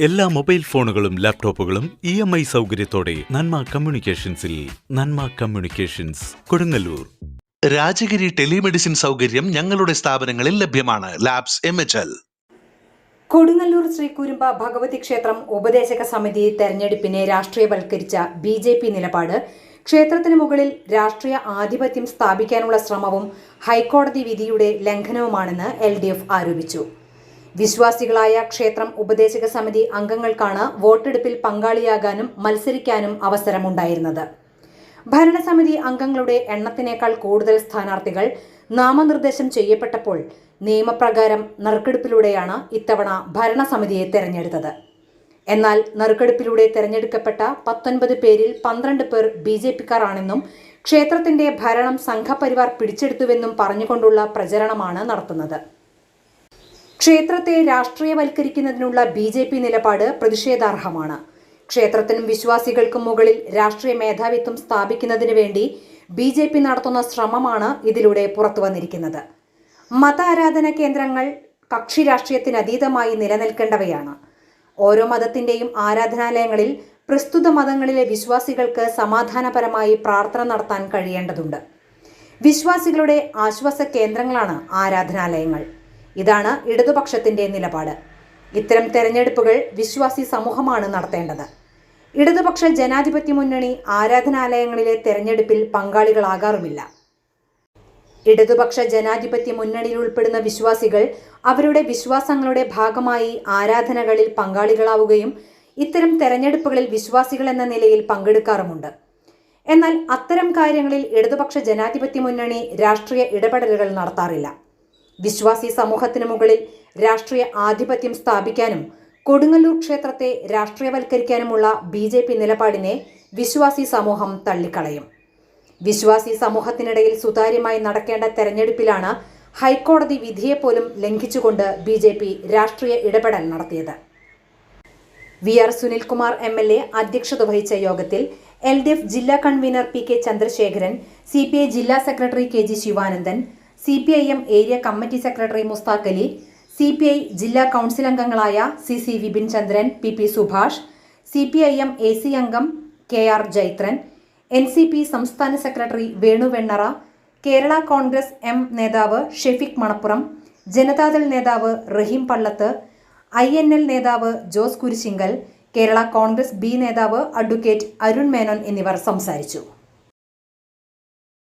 എല്ലാ മൊബൈൽ ഫോണുകളും ലാപ്ടോപ്പുകളും ഇ എം ഐ സൗകര്യത്തോടെ നന്മ കമ്മ്യൂണിക്കേഷൻസിൽ നന്മ കമ്മ്യൂണിക്കേഷൻസ് കൊടുങ്ങല്ലൂർ. രാജഗിരി ടെലിമെഡിസിൻ സൗകര്യം ഞങ്ങളുടെ സ്ഥാപനങ്ങളിൽ ലഭ്യമാണ്. Labs M H L. Kodungallur Sreekurumba Bhagavathi ക്ഷേത്രം ഉപദേശക സമിതി തെരഞ്ഞെടുപ്പിനെ രാഷ്ട്രീയവൽക്കരിച്ച ബി ജെ പി നിലപാട് ക്ഷേത്രത്തിന് മുകളിൽ രാഷ്ട്രീയ ആധിപത്യം സ്ഥാപിക്കാനുള്ള ശ്രമവും ഹൈക്കോടതി വിധിയുടെ ലംഘനവുമാണെന്ന് എൽ ഡി എഫ് ആരോപിച്ചു. വിശ്വാസികളായ ക്ഷേത്രം ഉപദേശക സമിതി അംഗങ്ങൾക്കാണ് വോട്ടെടുപ്പിൽ പങ്കാളിയാകാനും മത്സരിക്കാനും അവസരമുണ്ടായിരുന്നത്. ഭരണസമിതി അംഗങ്ങളുടെ എണ്ണത്തിനേക്കാൾ കൂടുതൽ സ്ഥാനാർത്ഥികൾ നാമനിർദ്ദേശം ചെയ്യപ്പെട്ടപ്പോൾ നിയമപ്രകാരം നറുക്കെടുപ്പിലൂടെയാണ് ഇത്തവണ ഭരണസമിതിയെ തെരഞ്ഞെടുത്തത്. എന്നാൽ നറുക്കെടുപ്പിലൂടെ തെരഞ്ഞെടുക്കപ്പെട്ട പത്തൊൻപത് പേരിൽ പന്ത്രണ്ട് പേർ ബി ജെ പിക്കാരാണെന്നും ക്ഷേത്രത്തിന്റെ ഭരണം സംഘപരിവാർ പിടിച്ചെടുത്തുവെന്നും പറഞ്ഞുകൊണ്ടുള്ള പ്രചരണമാണ് നടത്തുന്നത്. ക്ഷേത്രത്തെ രാഷ്ട്രീയവൽക്കരിക്കുന്നതിനുള്ള ബി ജെ പി നിലപാട് പ്രതിഷേധാർഹമാണ്. ക്ഷേത്രത്തിനും വിശ്വാസികൾക്കും മുകളിൽ രാഷ്ട്രീയ മേധാവിത്വം സ്ഥാപിക്കുന്നതിന് വേണ്ടി ബി ജെ പി നടത്തുന്ന ശ്രമമാണ് ഇതിലൂടെ പുറത്തുവന്നിരിക്കുന്നത് മത ആരാധന കേന്ദ്രങ്ങൾ കക്ഷി രാഷ്ട്രീയത്തിന് അതീതമായി നിലനിൽക്കേണ്ടവയാണ്. ഓരോ മതത്തിന്റെയും ആരാധനാലയങ്ങളിൽ പ്രസ്തുത മതങ്ങളിലെ വിശ്വാസികൾക്ക് സമാധാനപരമായി പ്രാർത്ഥന നടത്താൻ കഴിയേണ്ടതുണ്ട്. വിശ്വാസികളുടെ ആശ്വാസ കേന്ദ്രങ്ങളാണ് ആരാധനാലയങ്ങൾ. ഇതാണ് ഇടതുപക്ഷത്തിന്റെ നിലപാട്. ഇത്തരം തെരഞ്ഞെടുപ്പുകൾ വിശ്വാസി സമൂഹമാണ് നടത്തേണ്ടത്. ഇടതുപക്ഷ ജനാധിപത്യ മുന്നണി ആരാധനാലയങ്ങളിലെ തെരഞ്ഞെടുപ്പിൽ പങ്കാളികളാകാറുമില്ല. ഇടതുപക്ഷ ജനാധിപത്യ മുന്നണിയിൽ ഉൾപ്പെടുന്ന വിശ്വാസികൾ അവരുടെ വിശ്വാസങ്ങളുടെ ഭാഗമായി ആരാധനകളിൽ പങ്കാളികളാവുകയും ഇത്തരം തെരഞ്ഞെടുപ്പുകളിൽ വിശ്വാസികൾ എന്ന നിലയിൽ പങ്കെടുക്കാറുമുണ്ട്. എന്നാൽ അത്തരം കാര്യങ്ങളിൽ ഇടതുപക്ഷ ജനാധിപത്യ മുന്നണി രാഷ്ട്രീയ ഇടപെടലുകൾ നടത്താറില്ല. വിശ്വാസി സമൂഹത്തിനു മുകളിൽ രാഷ്ട്രീയ ആധിപത്യം സ്ഥാപിക്കാനും കൊടുങ്ങല്ലൂർ ക്ഷേത്രത്തെ രാഷ്ട്രീയവൽക്കരിക്കാനുമുള്ള ബി ജെ പി നിലപാടിനെ വിശ്വാസി സമൂഹം തള്ളിക്കളയും. വിശ്വാസി സമൂഹത്തിനിടയിൽ സുതാര്യമായി നടക്കേണ്ട തെരഞ്ഞെടുപ്പിലാണ് ഹൈക്കോടതി വിധിയെപ്പോലും ലംഘിച്ചുകൊണ്ട് ബി ജെ പി രാഷ്ട്രീയ ഇടപെടൽ നടത്തിയത്. V R Sunilkumar M L A അധ്യക്ഷത വഹിച്ച യോഗത്തിൽ എൽ ഡി എഫ് ജില്ലാ convener P K Chandrasekharan C P I ജില്ലാ secretary K G Sivanandan C P I M area committee secretary Mustaq Ali C P I ജില്ലാ council അംഗങ്ങളായ C C Vipin Chandran P P Subhash C P I M A C അംഗം K R Jaithran N C P സംസ്ഥാന secretary Venu Vennara Kerala Congress M നേതാവ് ഷെഫിക് മണപ്പുറം ജനതാദൾ നേതാവ് Rahim Pallath I N L നേതാവ് Jose Kurisinkal Kerala Congress B നേതാവ് advocate Arun Menon എന്നിവർ സംസാരിച്ചു.